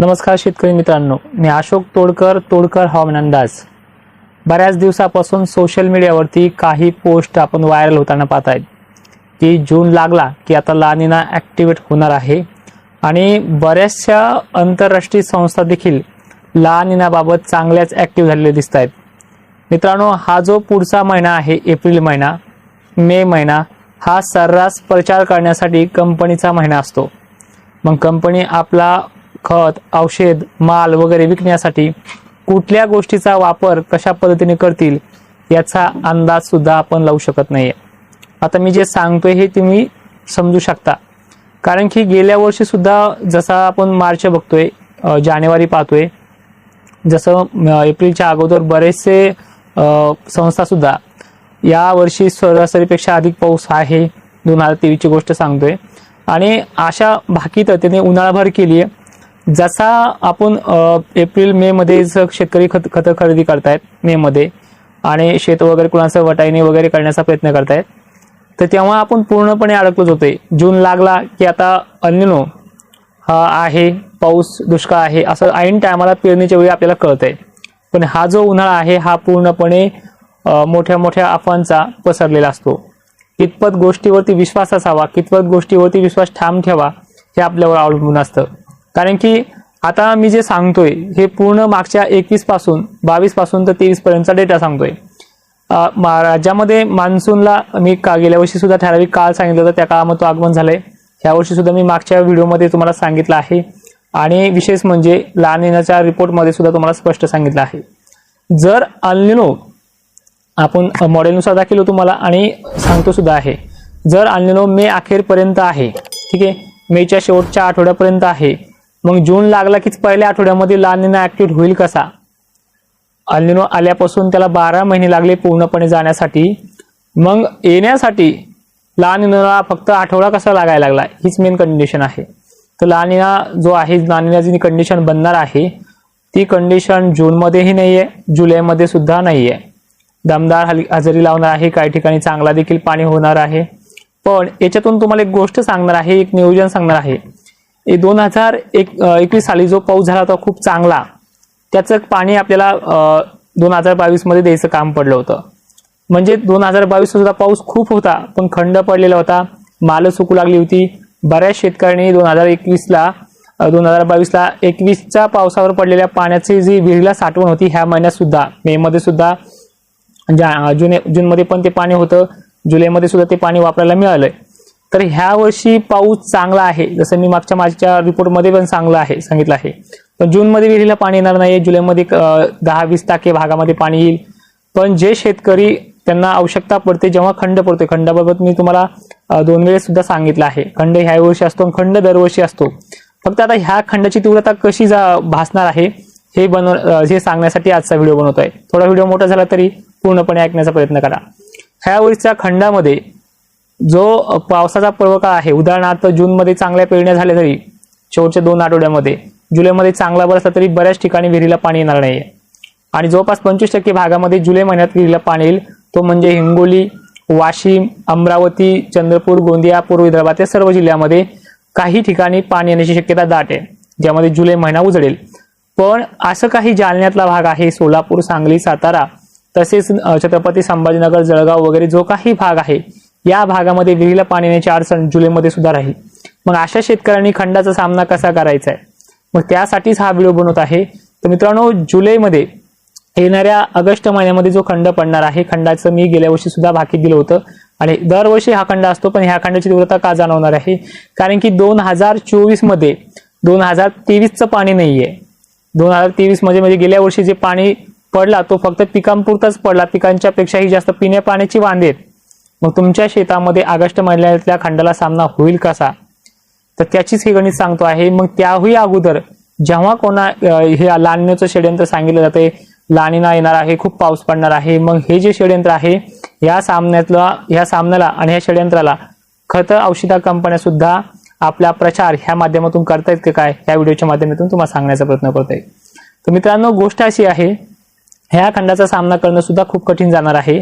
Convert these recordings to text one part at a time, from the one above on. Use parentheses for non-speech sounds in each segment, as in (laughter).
नमस्कार शेतकरी मित्रांनो. मी अशोक तोडकर तोडकर हवामान अंदाज. बऱ्याच दिवसापासून सोशल मीडियावरती काही पोस्ट आपण व्हायरल होताना पाहत आहेत की जून लागला की आता लानिना ॲक्टिवेट होणार आहे. आणि बऱ्याचशा आंतरराष्ट्रीय संस्था देखील लानिनाबाबत चांगल्याच ॲक्टिव्ह झालेले दिसत आहेत मित्रांनो हा जो पुढचा महिना आहे एप्रिल महिना मे महिना हा सर्रास प्रचार करण्यासाठी कंपनीचा महिना असतो. मग कंपनी आपला खत औषध माल वगैरे विकण्यासाठी कुठल्या गोष्टीचा वापर कशा पद्धतीने करतील याचा अंदाज सुद्धा आपण लावू शकत नाहीये. आता मी जे सांगतोय हे तुम्ही समजू शकता. कारण की गेल्या वर्षी सुद्धा जसा आपण मार्च बघतोय जानेवारी पाहतोय जसं एप्रिलच्या अगोदर बरेचसे संस्था सुद्धा या वर्षी सरासरीपेक्षा अधिक पाऊस आहे दोन हजार तेवीसची गोष्ट सांगतोय. आणि अशा भाकीत त्याने उन्हाळाभर केली आहे जसा आपण एप्रिल मे मध्ये शेतकरी खत खतं खरेदी करतायत मे मध्ये आणि शेत वगैरे कुणाचं वटाईने वगैरे करण्याचा प्रयत्न करतायत तर तेव्हा आपण पूर्णपणे अडकलोच होते. जून लागला की आता अन्यनो हा आहे पाऊस दुष्काळ आहे असं ऐन टायमाला पेरणीच्या वेळी आपल्याला कळत आहे पण हा जो उन्हाळा आहे हा पूर्णपणे मोठ्या मोठ्या अफवांचा पसरलेला असतो. कितपत गोष्टीवरती विश्वास असावा कितपत गोष्टीवरती विश्वास ठाम ठेवा हे आपल्यावर अवलंबून असतं. कारण की आता मी जे सांगतोय हे पूर्ण मागच्या एकवीसपासून बावीसपासून तर तेवीस पर्यंतचा डेटा सांगतोय. राज्यामध्ये मान्सूनला मी का गेल्या वर्षी सुद्धा ठराविक काळ सांगितलं होतं त्या काळामध्ये तो आगमन झालंय. ह्या वर्षी सुद्धा मी मागच्या व्हिडिओमध्ये तुम्हाला सांगितलं आहे. आणि विशेष म्हणजे लहान येण्याच्या रिपोर्टमध्ये सुद्धा तुम्हाला स्पष्ट सांगितलं आहे. जर अल्निनो आपण मॉडेलनुसार दाखवलो तुम्हाला आणि सांगतो सुद्धा आहे. जर अल्निनो मे अखेरपर्यंत आहे ठीक आहे मेच्या शेवटच्या आठवड्यापर्यंत आहे मग जून लागला की पहिल्या आठवड्यामध्ये लानिना ऍक्टिव्ह होईल कसा? अल्निनो आल्यापासून त्याला बारा महिने लागले पूर्णपणे जाण्यासाठी. मग येण्यासाठी लानिनोला फक्त आठवडा कसा लागायला लागला हीच मेन कंडिशन आहे. तर लानिना जो आहे लानिनाची कंडिशन बनणार आहे ती कंडिशन जूनमध्येही नाही आहे जुलैमध्ये सुद्धा नाही आहे दमदार हल हजेरी लावणार आहे काही ठिकाणी चांगला देखील पाणी होणार आहे. पण याच्यातून तुम्हाला एक गोष्ट सांगणार आहे एक नियोजन सांगणार आहे. दोन हजार एक एकवीस साली जो पाऊस झाला होता खूप चांगला. त्याचं पाणी आपल्याला दोन हजार बावीसमध्ये द्यायचं काम पडलं होतं. म्हणजे दोन हजार बावीस सुद्धा पाऊस खूप होता पण खंड पडलेला होता. माल सुकू लागली होती. बऱ्याच शेतकऱ्यांनी दोन हजार एकवीसला दोन हजार बावीसला एकवीसच्या पावसावर पडलेल्या पाण्याची जी विहिरीला साठवण होती ह्या महिन्यात सुद्धा मेमध्ये सुद्धा ज्या जुने जूनमध्ये पण ते पाणी होतं. जुलैमध्ये सुद्धा ते पाणी वापरायला मिळालंय. तर ह्या वर्षी पाऊस चांगला आहे. जसं मी मागच्या माझ्या रिपोर्टमध्ये पण चांगलं आहे सांगितलं आहे. पण जूनमध्ये विहिरीला पाणी येणार नाही जुलैमध्ये दहा वीस टाके भागामध्ये पाणी येईल. पण जे शेतकरी त्यांना आवश्यकता पडते जेव्हा खंड पडते खंडाबाबत मी तुम्हाला दोन वेळेस सुद्धा सांगितलं आहे. खंड ह्या वर्षी असतो आणि खंड दरवर्षी असतो. फक्त आता ह्या खंडाची तीव्रता कशी जा भासणार आहे हे बनव हे सांगण्यासाठी आजचा व्हिडिओ बनवतोय. थोडा व्हिडिओ मोठा झाला तरी पूर्णपणे ऐकण्याचा प्रयत्न करा. ह्या वर्षीच्या खंडामध्ये जो पावसाचा पर्वकाळ आहे उदाहरणार्थ जूनमध्ये चांगल्या पेरण्या झाल्या तरी शेवटच्या दोन आठवड्यामध्ये जुलैमध्ये चांगला बरसला तरी बऱ्याच ठिकाणी विहिरीला पाणी येणार नाही. आणि जवळपास पंचवीस टक्के भागामध्ये जुलै महिन्यात विहिरीला पाणी येईल. तो म्हणजे हिंगोली वाशिम अमरावती चंद्रपूर गोंदिया पूर्व विदर्भात या सर्व जिल्ह्यामध्ये काही ठिकाणी पाणी येण्याची शक्यता दाट आहे ज्यामध्ये जुलै महिना उजळेल पण असं काही जालन्यातला भाग आहे सोलापूर सांगली सातारा तसेच छत्रपती संभाजीनगर जळगाव वगैरे जो काही भाग आहे या भागामध्ये विहिरीला पाणी येण्याची अडचण जुलैमध्ये सुद्धा राहील. मग अशा शेतकऱ्यांनी खंडाचा सामना कसा करायचा आहे? मग त्यासाठीच हा व्हिडिओ बनवत आहे. तर मित्रांनो जुलैमध्ये येणाऱ्या ऑगस्ट महिन्यामध्ये जो खंड पडणार आहे खंडाचं मी गेल्या वर्षी सुद्धा भाकीत दिलं होतं. आणि दरवर्षी हा खंड असतो पण ह्या खंडाची तीव्रता का जाणवणार आहे? कारण की दोन हजार चोवीसमध्ये दोन हजार तेवीसचं पाणी नाहीये. दोन हजार तेवीसमध्ये म्हणजे गेल्या वर्षी जे पाणी पडला तो फक्त पिकांपुरताच पडला. पिकांच्या पेक्षाही जास्त पिण्या पाण्याची वांदे आहेत. मग तुमच्या शेतामध्ये ऑगस्ट महिन्यातल्या खंडाला सामना होईल कसा? तर त्याचीच हे गणित सांगतो आहे. मग त्याही अगोदर जेव्हा कोणा हे लाणण्याचं षडयंत्र सांगितलं जाते लाणीना येणार आहे खूप पाऊस पडणार आहे मग हे जे षडयंत्र आहे या सामन्यातला ह्या सामन्याला आणि ह्या षडयंत्राला खत औषधा कंपन्या सुद्धा आपला प्रचार ह्या माध्यमातून करतायत का काय? ह्या व्हिडिओच्या माध्यमातून तुम्हाला सांगण्याचा प्रयत्न करतोय. तर मित्रांनो गोष्ट अशी आहे ह्या खंडाचा सामना करणं सुद्धा खूप कठीण जाणार आहे.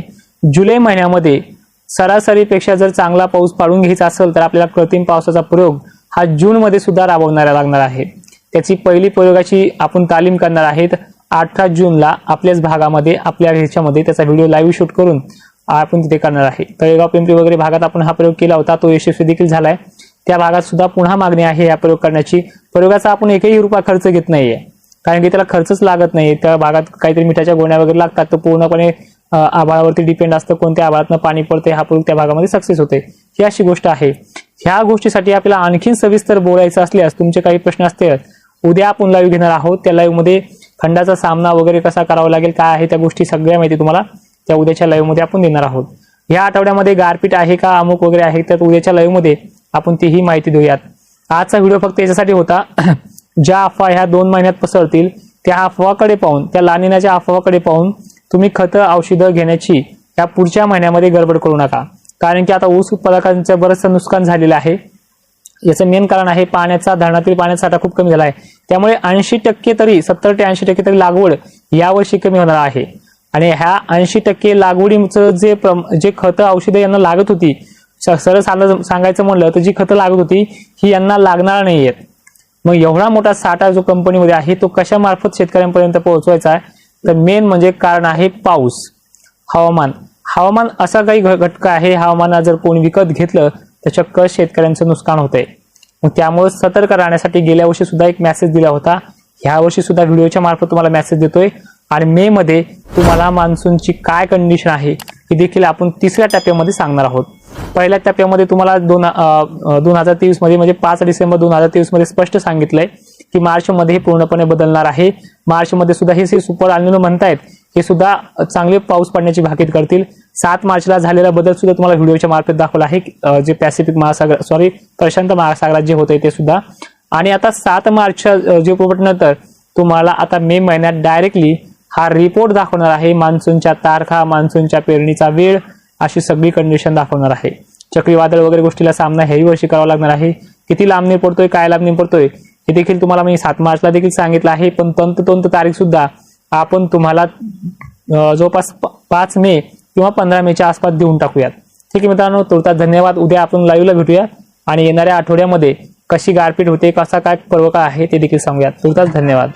जुलै महिन्यामध्ये सरासरीपेक्षा जर चांगला पाऊस पाडून घ्यायचा असेल तर आपल्याला कृत्रिम पावसाचा प्रयोग हा जूनमध्ये सुद्धा राबवणारा लागणार आहे. त्याची पहिली प्रयोगाची आपण तालीम करणार आहेत. अठरा जूनला आपल्याच भागामध्ये आपल्या ह्याच्यामध्ये त्याचा व्हिडिओ लाईव्ह शूट करून आपण तिथे करणार आहे. तळेगाव पिंपरी वगैरे भागात आपण हा प्रयोग केला होता तो यशस्वी देखील झालाय. त्या भागात सुद्धा पुन्हा मागणी आहे या प्रयोग करण्याची. प्रयोगाचा आपण एकही रुपया खर्च घेत नाहीये. कारण की त्याला खर्चच लागत नाही त्या भागात काहीतरी मिठाच्या गोण्या वगैरे लागतात तो पूर्णपणे अ, आभाळावरती डिपेंड असतं कोणत्या आभाळातनं पाणी पडते हा प्रयोग त्या भागामध्ये सक्सेस होते ही अशी गोष्ट आहे. ह्या गोष्टीसाठी आपल्याला आणखीन सविस्तर बोलायचं असल्यास तुमचे काही प्रश्न असतील उद्या आपण लाईव्ह घेणार आहोत. त्या लाईव्हमध्ये खंडाचा सामना वगैरे कसा करावा लागेल काय आहे त्या गोष्टी सगळ्या माहिती तुम्हाला त्या उद्याच्या लाईव्हमध्ये आपण देणार आहोत. या आठवड्यामध्ये गारपीट आहे का अमुक वगैरे आहे तर उद्याच्या लाईव्हमध्ये आपण तीही माहिती देऊयात. आजचा व्हिडिओ फक्त याच्यासाठी होता (clears throat) ज्या अफवा ह्या दोन महिन्यात पसरतील त्या अफवाकडे पाहून त्या लानिनाच्या अफवाकडे पाहून तुम्ही खतं औषधं घेण्याची या पुढच्या महिन्यामध्ये गडबड करू नका. कारण की आता ऊस उत्पादकांचं बरंचसं नुकसान झालेलं आहे. याचं मेन कारण आहे पाण्याचा धरणातील पाण्याचा साठा खूप कमी झाला आहे. त्यामुळे ऐंशी टक्के तरी सत्तर ते ऐंशी टक्के तरी लागवड यावर्षी कमी होणार आहे. आणि ह्या ऐंशी टक्के लागवडीचं जे प्रम- जे खतं औषधं यांना लागत होती सरळ सांग- सांगायचं म्हणलं तर जी खतं लागत होती ही यांना लागणार नाही आहेत मग एवढा मोठा साठा जो कंपनीमध्ये आहे तो कशामार्फत शेतकऱ्यांपर्यंत पोहोचवायचा आहे? तर मेन म्हणजे कारण आहे पाऊस. हवामान. हवामान असा काही घ- घटक आहे हवामाना जर कोणी विकत घेतलं तर चक्क शेतकऱ्यांचं नुकसान होतंय. मग त्यामुळे सतर्क राहण्यासाठी गेल्या वर्षी सुद्धा एक मेसेज दिला होता. ह्या वर्षी सुद्धा व्हिडिओच्या मार्फत तुम्हाला मेसेज देतोय. आणि मे मध्ये तुम्हाला मान्सूनची काय कंडिशन आहे ही देखील आपण तिसऱ्या टप्प्यामध्ये सांगणार आहोत. पहिल्या टप्प्यामध्ये तुम्हाला दोन दोन हजार तेवीसमध्ये म्हणजे पाच डिसेंबर दोन हजार तेवीसमध्ये स्पष्ट सांगितलंय. की मार्चमध्ये हे पूर्णपणे बदलणार आहे. मार्चमध्ये सुद्धा हे जे सुपर अल्निनो म्हणतायत हे सुद्धा चांगले पाऊस पडण्याची भाकीत करतील. सात मार्चला झालेला बदल सुद्धा तुम्हाला व्हिडिओच्या मार्फत दाखवला आहे जे पॅसिफिक महासागर सॉरी प्रशांत महासागरात जे होते ते सुद्धा. आणि आता सात मार्चच्या अं, जे नंतर तुम्हाला आता मे महिन्यात डायरेक्टली हा रिपोर्ट दाखवणार आहे मान्सूनच्या तारखा मान्सूनच्या पेरणीचा वेळ अशी सगळी कंडिशन दाखवणार आहे. चक्रीवादळ वगैरे गोष्टीला सामना ह्याही वर्षी करावा लागणार आहे. किती लांबणी पडतोय काय लांबणी पडतोय हे देखील तुम्हाला मी सात मार्चला देखील सांगितलं आहे. पण तंतोतंत तारीख सुद्धा आपण तुम्हाला जवळपास प- पाच मे किंवा पंधरा मेच्या आसपास देऊन टाकूयात. ठीक आहे मित्रांनो तुर्तास धन्यवाद. उद्या आपण लाईव्हला भेटूया आणि येणाऱ्या आठवड्यामध्ये कशी गारपीट होते कसा काय पर्व काय आहे ते देखील सांगूयात. तुर्तास धन्यवाद.